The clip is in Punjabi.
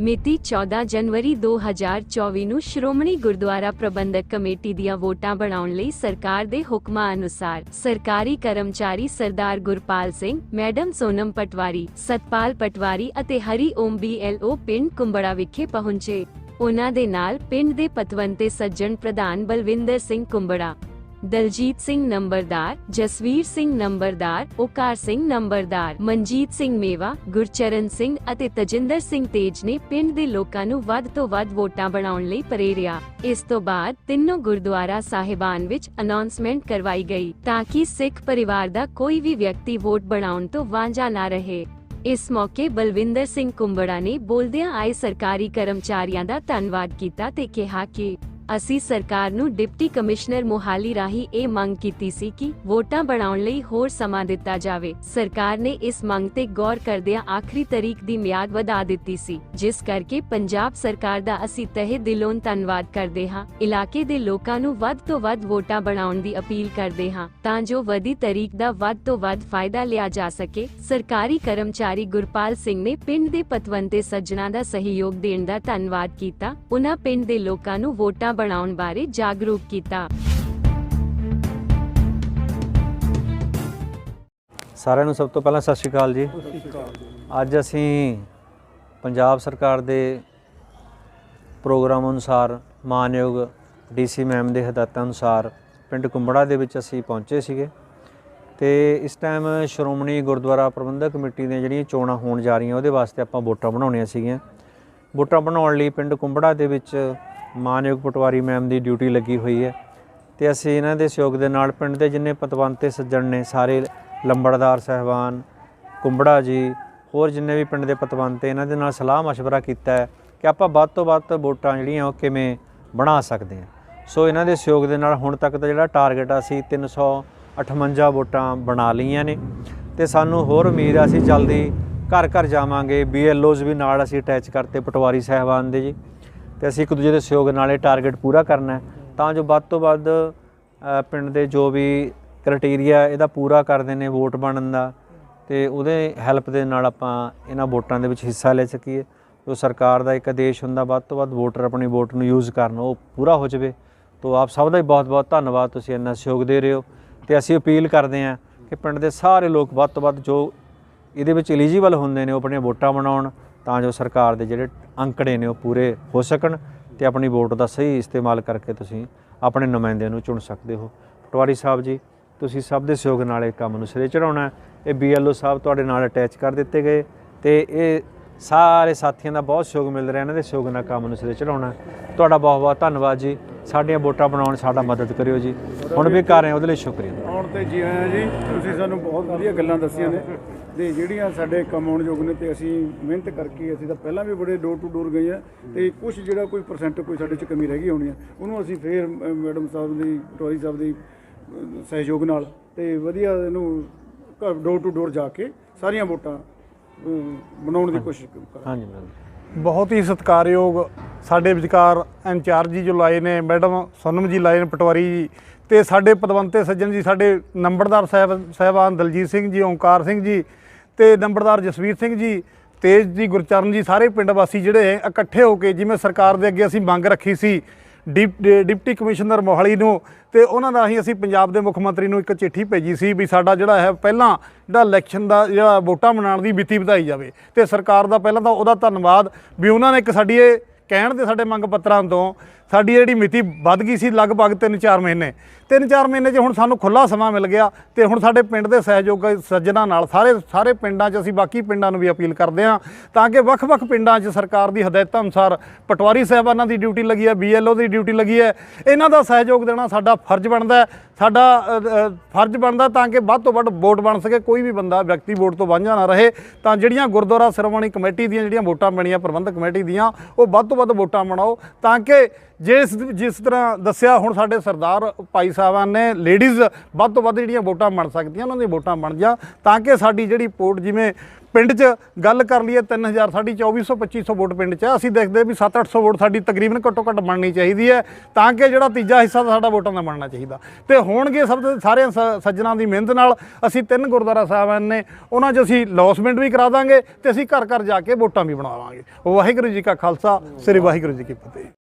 ਮਿਤੀ 14 ਜਨਵਰੀ 2024 ਨੂੰ ਸ਼੍ਰੋਮਣੀ ਗੁਰਦੁਆਰਾ ਪ੍ਰਬੰਧਕ ਕਮੇਟੀ ਦੀਆਂ ਵੋਟਾਂ ਬਣਾਉਣ ਲਈ ਸਰਕਾਰ ਦੇ ਹੁਕਮਾਂ ਅਨੁਸਾਰ ਸਰਕਾਰੀ ਕਰਮਚਾਰੀ ਸਰਦਾਰ ਗੁਰਪਾਲ ਸਿੰਘ, ਮੈਡਮ ਸੋਨਮ ਪਟਵਾਰੀ, ਸਤਪਾਲ ਪਟਵਾਰੀ ਅਤੇ ਹਰੀ ਓਮ ਬੀਐਲਓ ਪਿੰਡ ਕੁੰਬੜਾ ਵਿਖੇ ਪਹੁੰਚੇ। ਉਹਨਾਂ ਦੇ ਨਾਲ ਪਿੰਡ ਦੇ ਪਤਵੰਤੇ ਸੱਜਣ ਪ੍ਰਧਾਨ ਬਲਵਿੰਦਰ ਸਿੰਘ ਕੁੰਬੜਾ ਦਲਜੀਤ ਸਿੰਘ ਨੰਬਰਦਾਰ, ਜਸਵੀਰ ਸਿੰਘ ਨੰਬਰਦਾਰ, ਓਕਾਰ ਸਿੰਘ ਨੰਬਰਦਾਰ, ਮਨਜੀਤ ਸਿੰਘ ਮੇਵਾ, ਗੁਰਚਰਨ ਸਿੰਘ ਅਤੇ ਤਜਿੰਦਰ ਸਿੰਘ ਤੇਜ ਨੇ ਪਿੰਡ ਦੇ ਲੋਕਾਂ ਨੂੰ ਵੱਧ ਤੋਂ ਵੱਧ ਵੋਟਾਂ ਬਣਾਉਣ ਲਈ ਪ੍ਰੇਰਿਆ। ਇਸ ਤੋਂ ਬਾਅਦ ਤਿੰਨੋਂ ਗੁਰਦੁਆਰਾ ਸਾਹਿਬਾਨ ਵਿੱਚ ਅਨਾਉਂਸਮੈਂਟ ਕਰਵਾਈ ਗਈ ਤਾਂ ਕਿ ਸਿੱਖ ਪਰਿਵਾਰ ਦਾ ਕੋਈ ਵੀ ਵਿਅਕਤੀ ਵੋਟ ਬਣਾਉਣ ਤੋਂ ਵਾਂਝਾ ਨਾ ਰਹੇ। ਇਸ ਮੌਕੇ ਬਲਵਿੰਦਰ ਸਿੰਘ ਕੁੰਬੜਾ ਨੇ ਬੋਲਦਿਆਂ ਆਏ ਸਰਕਾਰੀ ਕਰਮਚਾਰੀਆਂ ਦਾ ਧੰਨਵਾਦ ਕੀਤਾ ਤੇ ਕਿਹਾ ਕਿ ਅਸੀਂ ਸਰਕਾਰ ਨੂੰ ਡਿਪਟੀ ਕਮਿਸ਼ਨਰ ਮੋਹਾਲੀ ਰਾਹੀਂ ਇਹ ਮੰਗ ਕੀਤੀ ਸੀ ਕਿ ਵੋਟਾਂ ਬਣਾਉਣ ਲਈ ਹੋਰ ਸਮਾਂ ਦਿੱਤਾ ਜਾਵੇ। ਸਰਕਾਰ ਨੇ ਇਸ ਮੰਗ ਤੇ ਗੌਰ ਕਰਦਿਆਂ ਆਖਰੀ ਤਾਰੀਖ ਦੀ ਮਿਆਦ ਵਧਾ ਦਿੱਤੀ ਸੀ, ਜਿਸ ਕਰਕੇ ਪੰਜਾਬ ਸਰਕਾਰ ਦਾ ਅਸੀਂ ਤਹਿ ਦਿਲੋਂ ਧੰਨਵਾਦ ਕਰਦੇ ਹਾਂ। ਇਲਾਕੇ ਦੇ ਲੋਕਾਂ ਨੂੰ ਵੱਧ ਤੋਂ ਵੱਧ ਵੋਟਾਂ ਬਣਾਉਣ ਦੀ ਅਪੀਲ ਕਰਦੇ ਹਾਂ, ਤਾਂ ਜੋ ਵਧੀ ਤਾਰੀਖ ਦਾ ਵੱਧ ਤੋਂ ਵੱਧ ਫਾਇਦਾ ਲਿਆ ਜਾ ਸਕੇ। ਸਰਕਾਰੀ ਕਰਮਚਾਰੀ ਗੁਰਪਾਲ ਸਿੰਘ ਨੇ ਪਿੰਡ ਦੇ ਪਤਵੰਤੇ ਸੱਜਣਾ ਦਾ ਸਹਿਯੋਗ ਦੇਣ ਦਾ ਧੰਨਵਾਦ ਕੀਤਾ। ਉਹਨਾਂ ਪਿੰਡ ਦੇ ਲੋਕਾਂ ਨੂੰ ਵੋਟਾਂ ਬਣਾਉਣ ਬਾਰੇ ਜਾਗਰੂਕ ਕੀਤਾ। ਸਾਰਿਆਂ ਨੂੰ ਸਭ ਤੋਂ ਪਹਿਲਾਂ ਸਤਿ ਸ਼੍ਰੀ ਅਕਾਲ ਜੀ। ਅੱਜ ਅਸੀਂ ਪੰਜਾਬ ਸਰਕਾਰ ਦੇ ਪ੍ਰੋਗਰਾਮ ਅਨੁਸਾਰ ਮਾਨਯੋਗ ਡੀਸੀ ਮੈਮ ਦੇ ਹਦਾਇਤਾਂ ਅਨੁਸਾਰ ਪਿੰਡ ਕੁੰਬੜਾ ਦੇ ਵਿੱਚ ਅਸੀਂ ਪਹੁੰਚੇ ਸੀਗੇ ਤੇ ਇਸ ਟਾਈਮ ਸ਼੍ਰੋਮਣੀ ਗੁਰਦੁਆਰਾ ਪ੍ਰਬੰਧਕ ਕਮੇਟੀ ਦੀਆਂ ਜਿਹੜੀਆਂ ਚੋਣਾਂ ਹੋਣ ਜਾ ਰਹੀਆਂ ਉਹਦੇ ਵਾਸਤੇ ਆਪਾਂ ਵੋਟਾਂ ਬਣਾਉਣੀਆਂ ਸੀਗੀਆਂ। ਵੋਟਾਂ ਬਣਾਉਣ ਲਈ ਪਿੰਡ ਕੁੰਬੜਾ ਦੇ ਵਿੱਚ ਮਾਨਯੋਗ ਪਟਵਾਰੀ ਮੈਮ ਦੀ ਡਿਊਟੀ ਲੱਗੀ ਹੋਈ ਹੈ ਤੇ ਅਸੀਂ ਇਹਨਾਂ ਦੇ ਸਹਿਯੋਗ ਦੇ ਨਾਲ ਪਿੰਡ ਦੇ ਜਿੰਨੇ ਪਤਵੰਤੇ ਸੱਜਣ ਨੇ, ਸਾਰੇ ਲੰਬੜਦਾਰ ਸਹਿਬਾਨ, ਕੁੰਬੜਾ ਜੀ, ਹੋਰ ਜਿੰਨੇ ਵੀ ਪਿੰਡ ਦੇ ਪਤਵੰਤੇ, ਇਹਨਾਂ ਦੇ ਨਾਲ ਸਲਾਹ ਮਸ਼ਵਰਾ ਕੀਤਾ ਹੈ ਕਿ ਆਪਾਂ ਵੱਧ ਤੋਂ ਵੱਧ ਵੋਟਾਂ ਜਿਹੜੀਆਂ ਉਹ ਕਿਵੇਂ ਬਣਾ ਸਕਦੇ ਹਾਂ। ਸੋ ਇਹਨਾਂ ਦੇ ਸਹਿਯੋਗ ਦੇ ਨਾਲ ਹੁਣ ਤੱਕ ਦਾ ਜਿਹੜਾ ਟਾਰਗੇਟ ਆ ਸੀ 358 ਵੋਟਾਂ ਬਣਾ ਲਈਆਂ ਨੇ ਤੇ ਸਾਨੂੰ ਹੋਰ ਉਮੀਦ ਆ ਸੀ ਜਲਦੀ ਘਰ ਘਰ ਜਾਵਾਂਗੇ ਬੀਐਲਓਜ਼ ਵੀ ਨਾਲ ਅਸੀਂ ਅਟੈਚ ਕਰਤੇ ਪਟਵਾਰੀ ਸਹਿਬਾਨ ਦੇ ਜੀ। ਤੇ ਅਸੀਂ ਇੱਕ ਦੂਜੇ ਦੇ ਸਹਿਯੋਗ ਨਾਲ ਇਹ ਟਾਰਗੇਟ ਪੂਰਾ ਕਰਨਾ ਹੈ। ਤਾਂ ਜੋ ਵੱਧ ਤੋਂ ਵੱਧ ਪਿੰਡ ਦੇ ਜੋ ਵੀ ਕ੍ਰਾਈਟੇਰੀਆ ਇਹਦਾ ਪੂਰਾ ਕਰਦੇ ਨੇ ਵੋਟ ਬਣਨ ਦਾ ਤੇ ਉਹਦੇ ਹੈਲਪ ਦੇ ਨਾਲ ਆਪਾਂ ਇਹਨਾਂ ਵੋਟਾਂ ਦੇ ਵਿੱਚ ਹਿੱਸਾ ਲੈ ਸਕੀਏ। ਜੋ ਸਰਕਾਰ ਦਾ ਇੱਕ ਆਦੇਸ਼ ਹੁੰਦਾ, ਵੱਧ ਤੋਂ ਵੱਧ ਵੋਟਰ ਆਪਣੀ ਵੋਟ ਨੂੰ ਯੂਜ਼ ਕਰਨ, ਉਹ ਪੂਰਾ ਹੋ ਜਾਵੇ। ਤੋ ਆਪ ਸਭ ਦਾ ਹੀ ਬਹੁਤ-ਬਹੁਤ ਧੰਨਵਾਦ, ਤੁਸੀਂ ਇੰਨਾ ਸਹਿਯੋਗ ਦੇ ਰਹੇ ਹੋ। ਤੇ ਅਸੀਂ ਅਪੀਲ ਕਰਦੇ ਹਾਂ ਕਿ ਪਿੰਡ ਦੇ ਸਾਰੇ ਲੋਕ ਵੱਧ ਤੋਂ ਵੱਧ ਜੋ ਇਹਦੇ ਵਿੱਚ ਐਲੀਜੀਬਲ ਹੁੰਦੇ ਨੇ, ਉਹ ਆਪਣੀਆਂ ਵੋਟਾਂ ਬਣਾਉਣ। ਤਾਂ ਜੋ ਸਰਕਾਰ ਦੇ ਜਿਹੜੇ ਅੰਕੜੇ ਨੇ ਉਹ ਪੂਰੇ ਹੋ ਸਕਣ ਤੇ ਆਪਣੀ ਵੋਟ ਦਾ ਸਹੀ ਇਸਤੇਮਾਲ ਕਰਕੇ ਤੁਸੀਂ ਆਪਣੇ ਨੁਮਾਇੰਦਿਆਂ ਨੂੰ ਚੁਣ ਸਕਦੇ ਹੋ। ਪਟਵਾਰੀ ਸਾਹਿਬ ਜੀ, ਤੁਸੀਂ ਸਭ ਦੇ ਸਹਿਯੋਗ ਨਾਲ ਇਹ ਕੰਮ ਨੂੰ ਸਿਰੇ ਚੜਾਉਣਾ ਹੈ। ਇਹ ਬੀਐਲਓ ਸਾਹਿਬ ਤੁਹਾਡੇ ਨਾਲ ਅਟੈਚ ਕਰ ਦਿੱਤੇ ਗਏ ਤੇ ਇਹ ਸਾਰੇ ਸਾਥੀਆਂ ਦਾ ਬਹੁਤ ਸਹਿਯੋਗ ਮਿਲ ਰਿਹਾ, ਇਹਨਾਂ ਦੇ ਸਹਿਯੋਗ ਨਾਲ ਕੰਮ ਨੂੰ ਸਿਰੇ ਚੜਾਉਣਾ ਤੁਹਾਡਾ ਬਹੁਤ ਬਹੁਤ ਧੰਨਵਾਦ ਜੀ। ਸਾਡੀਆਂ ਵੋਟਾਂ ਬਣਾਉਣ ਸਾਡਾ ਮਦਦ ਕਰਿਓ ਜੀ। ਹੁਣ ਵੀ ਕਰ ਰਹੇ ਹਾਂ ਉਹਦੇ ਲਈ ਸ਼ੁਕਰੀਆ। ਆਉਣ ਤੇ ਜੀ ਆਇਆਂ ਜੀ ਤੁਸੀਂ ਸਾਨੂੰ ਬਹੁਤ ਵਧੀਆ ਗੱਲਾਂ ਦੱਸੀਆਂ ਨੇ। ਤੇ ਜਿਹੜੀਆਂ ਸਾਡੇ ਕੰਮ ਆਉਣ ਯੋਗ ਨੇ ਤੇ ਅਸੀਂ ਮਿਹਨਤ ਕਰਕੇ ਅਸੀਂ ਤਾਂ ਪਹਿਲਾਂ ਵੀ ਬੜੇ ਡੋਰ ਟੂ ਡੋਰ ਗਏ ਆ। ਤੇ ਕੁਝ ਜਿਹੜਾ ਕੋਈ ਪਰਸੈਂਟ ਕੋਈ ਸਾਡੇ ਚ ਕਮੀ ਰਹਿ ਗਈ ਹੋਣੀ ਆ ਉਹਨੂੰ ਅਸੀਂ ਫੇਰ ਮੈਡਮ ਸਾਹਿਬ ਦੀ ਪਟਵਾਰੀ ਸਾਹਿਬ ਦੀ ਸਹਿਯੋਗ ਨਾਲ ਤੇ ਵਧੀਆ ਇਹਨੂੰ ਘਰ ਡੋਰ ਟੂ ਡੋਰ ਜਾ ਕੇ ਸਾਰੀਆਂ ਵੋਟਾਂ ਬਣਾਉਣ ਦੀ ਕੋਸ਼ਿਸ਼ ਕਰਾਂਗੇ। ਹਾਂਜੀ ਮੈਮ ਬਹੁਤ ਹੀ ਸਤਿਕਾਰਯੋਗ ਸਾਡੇ ਵਿਚਕਾਰ ਇੰਚਾਰਜ ਜੀ ਜੋ ਲਾਏ ਨੇ, ਮੈਡਮ ਸੋਨਮ ਜੀ ਲਾਏ ਨੇ ਪਟਵਾਰੀ ਜੀ ਤੇ ਸਾਡੇ ਪਦਵੰਤੇ ਸੱਜਣ ਜੀ, ਸਾਡੇ ਨੰਬਰਦਾਰ ਸਾਹਿਬ, ਸਾਹਿਬਾਨ ਦਲਜੀਤ ਸਿੰਘ ਜੀ, ਓਂਕਾਰ ਸਿੰਘ ਜੀ ਤੇ ਨੰਬਰਦਾਰ ਜਸਵੀਰ ਸਿੰਘ ਜੀ, ਤੇਜ ਜੀ, ਗੁਰਚਰਨ ਜੀ, ਸਾਰੇ ਪਿੰਡ ਵਾਸੀ ਜਿਹੜੇ ਇਕੱਠੇ ਹੋ ਕੇ ਜਿਵੇਂ ਸਰਕਾਰ ਦੇ ਅੱਗੇ ਅਸੀਂ ਮੰਗ ਰੱਖੀ ਸੀ, ਡਿਪ- ਡਿਪਟੀ ਕਮਿਸ਼ਨਰ ਮੋਹਾਲੀ ਨੂੰ ਤੇ ਉਹਨਾਂ ਦਾ ਹੀ ਅਸੀਂ ਪੰਜਾਬ ਦੇ ਮੁੱਖ ਮੰਤਰੀ ਨੂੰ ਇੱਕ ਚਿੱਠੀ ਭੇਜੀ ਸੀ ਵੀ ਸਾਡਾ ਜਿਹੜਾ ਹੈ ਪਹਿਲਾਂ ਜਿਹੜਾ ਇਲੈਕਸ਼ਨ ਦਾ ਜਿਹੜਾ ਵੋਟਾਂ ਮਨਾਉਣ ਦੀ ਮਿਤੀ ਵਧਾਈ ਜਾਵੇ ਤੇ ਸਰਕਾਰ ਦਾ ਪਹਿਲਾਂ ਤਾਂ ਉਹਦਾ ਧੰਨਵਾਦ ਵੀ ਉਹਨਾਂ ਨੇ ਇੱਕ ਸਾਡੀ ਇਹ ਕਹਿਣ ਦੇ ਸਾਡੇ ਮੰਗ ਪੱਤਰਾਂ ਤੋਂ ਸਾਡੀ ਜਿਹੜੀ ਮਿਤੀ ਵੱਧ ਗਈ ਸੀ ਲਗਭਗ 3-4 ਮਹੀਨੇ। 3-4 ਮਹੀਨੇ 'ਚ ਹੁਣ ਸਾਨੂੰ ਖੁੱਲਾ ਸਮਾਂ ਮਿਲ ਗਿਆ ਤੇ ਹੁਣ ਸਾਡੇ ਪਿੰਡ ਦੇ ਸਹਿਯੋਗ ਸੱਜਣਾ ਨਾਲ ਸਾਰੇ ਸਾਰੇ ਪਿੰਡਾਂ 'ਚ ਅਸੀਂ ਬਾਕੀ ਪਿੰਡਾਂ ਨੂੰ ਵੀ ਅਪੀਲ ਕਰਦੇ ਹਾਂ ਤਾਂ ਕਿ ਵੱਖ-ਵੱਖ ਪਿੰਡਾਂ 'ਚ ਸਰਕਾਰ ਦੀ ਹਦਾਇਤਾਂ ਅਨੁਸਾਰ ਪਟਵਾਰੀ ਸਾਹਿਬਾਨਾਂ ਦੀ ਡਿਊਟੀ ਲੱਗੀ ਹੈ ਬੀਐਲਓ ਦੀ ਡਿਊਟੀ ਲੱਗੀ ਹੈ। ਇਹਨਾਂ ਦਾ ਸਹਿਯੋਗ ਦੇਣਾ ਸਾਡਾ ਫਰਜ਼ ਬਣਦਾ ਸਾਡਾ ਫਰਜ਼ ਬਣਦਾ ਤਾਂ ਕਿ ਵੱਧ ਤੋਂ ਵੱਧ ਵੋਟ ਬਣ ਸਕੇ, ਕੋਈ ਵੀ ਬੰਦਾ ਵਿਅਕਤੀ ਵੋਟ ਤੋਂ ਵਾਂਝਾ ਨਾ ਰਹੇ। ਤਾਂ ਜਿਹੜੀਆਂ ਗੁਰਦੁਆਰਾ ਸ਼੍ਰੋਮਣੀ ਕਮੇਟੀ ਦੀਆਂ ਜਿਹੜੀਆਂ ਵੋਟਾਂ ਬਣੀਆਂ ਪ੍ਰਬੰਧਕ ਕਮੇਟੀ ਦੀਆਂ, ਉਹ ਵੱਧ ਤੋਂ ਵੱਧ ਵੋਟਾਂ ਬਣਾਓ ਤਾਂ ਕਿ ਜਿਸ ਜਿਸ ਤਰ੍ਹਾਂ ਦੱਸਿਆ ਹੁਣ ਸਾਡੇ ਸਰਦਾਰ ਭਾਈ ਸਾਹਿਬਾਨ ਨੇ ਲੇਡੀਜ਼ ਵੱਧ ਤੋਂ ਵੱਧ ਜਿਹੜੀਆਂ ਵੋਟਾਂ ਬਣ ਸਕਦੀਆਂ, ਉਹਨਾਂ ਦੀਆਂ ਵੋਟਾਂ ਬਣ ਜਾ ਤਾਂ ਕਿ ਸਾਡੀ ਜਿਹੜੀ ਵੋਟ ਜਿਵੇਂ ਪਿੰਡ 'ਚ ਗੱਲ ਕਰ ਲਈਏ 3000 ਸਾਡੀ 2400 2500 ਵੋਟ ਪਿੰਡ 'ਚ ਅਸੀਂ ਦੇਖਦੇ ਵੀ 7-800 ਵੋਟ ਸਾਡੀ ਤਕਰੀਬਨ ਘੱਟੋ ਘੱਟ ਬਣਨੀ ਚਾਹੀਦੀ ਹੈ, ਤਾਂ ਕਿ ਜਿਹੜਾ ਤੀਜਾ ਹਿੱਸਾ ਸਾਡਾ ਵੋਟਾਂ ਦਾ ਬਣਨਾ ਚਾਹੀਦਾ। ਤੇ ਹੋਣਗੇ ਸਭ ਤੋਂ ਸਾਰੇ ਸ- ਸੱਜਣਾ ਦੀ ਮਿਹਨਤ ਨਾਲ, ਅਸੀਂ ਤਿੰਨ ਗੁਰਦੁਆਰਾ ਸਾਹਿਬਾਨ ਨੇ, ਉਹਨਾਂ 'ਚ ਅਸੀਂ ਲੌਸਮੈਂਟ ਵੀ ਕਰਾ ਦਾਂਗੇ ਤੇ ਅਸੀਂ ਘਰ ਘਰ ਜਾ ਕੇ ਵੋਟਾਂ ਵੀ ਬਣਾਵਾਂਗੇ ਵਾਹਿਗੁਰੂ ਜੀ ਕਾ ਖਾਲਸਾ, ਸ੍ਰੀ ਵਾਹਿਗੁਰੂ ਜੀ ਕੀ ਫਤਿਹ।